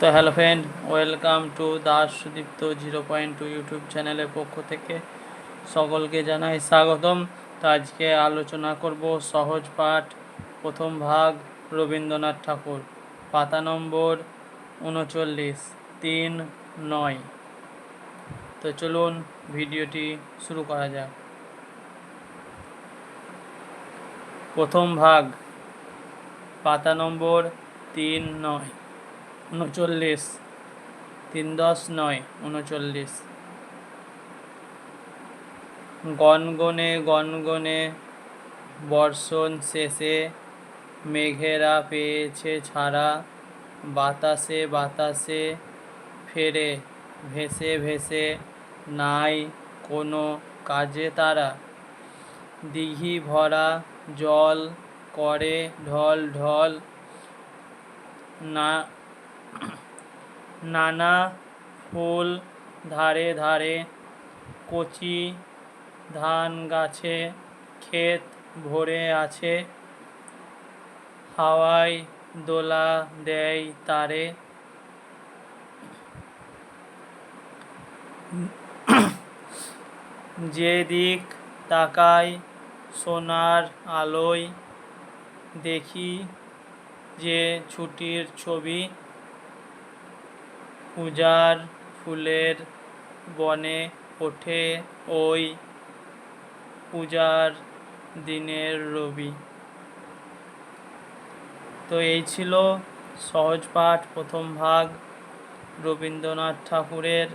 তো hello friend, welcome to Das Sudipta zero point two YouTube চ্যানেলের পক্ষ থেকে সকলকে জানাই স্বাগতম। তো আজকে আলোচনা করব সহজ পাঠ, প্রথম ভাগ, রবীন্দ্রনাথ ঠাকুর, পাতা নম্বর উনচল্লিশ, তিন, নয়। তো চলুন ভিডিওটি শুরু করা যাক। প্রথম ভাগ, পাতা নম্বর তিন, নয়। উনচল্লিশ। তিন দশ নয়, উনচল্লিশ। গনগনে গনগনে বর্ষণ শেষে মেঘেরা পেয়েছে ছাড়া, বাতাসে বাতাসে ফেরে, ভেসে ভেসে নাই কোনো কাজে তারা। দিঘি ভরা জল করে ঢল ঢল না নানা ফুল ধারে ধারে, কচি ধান গাছে, ক্ষেত ভরে আছে। হাওয়ায় দোলা দেয় তারে। যেদিক তাকাই সোনার আলোয়, দেখি যে ছুটির ছবি। পূজার ফুলের বনে ওঠে ওই পূজার দিনের রবি। তো এই ছিল সহজ পাঠ, প্রথম ভাগ, রবীন্দ্রনাথ ঠাকুরের।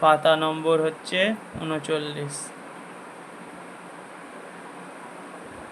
পাতা নম্বর হচ্ছে উনচল্লিশ।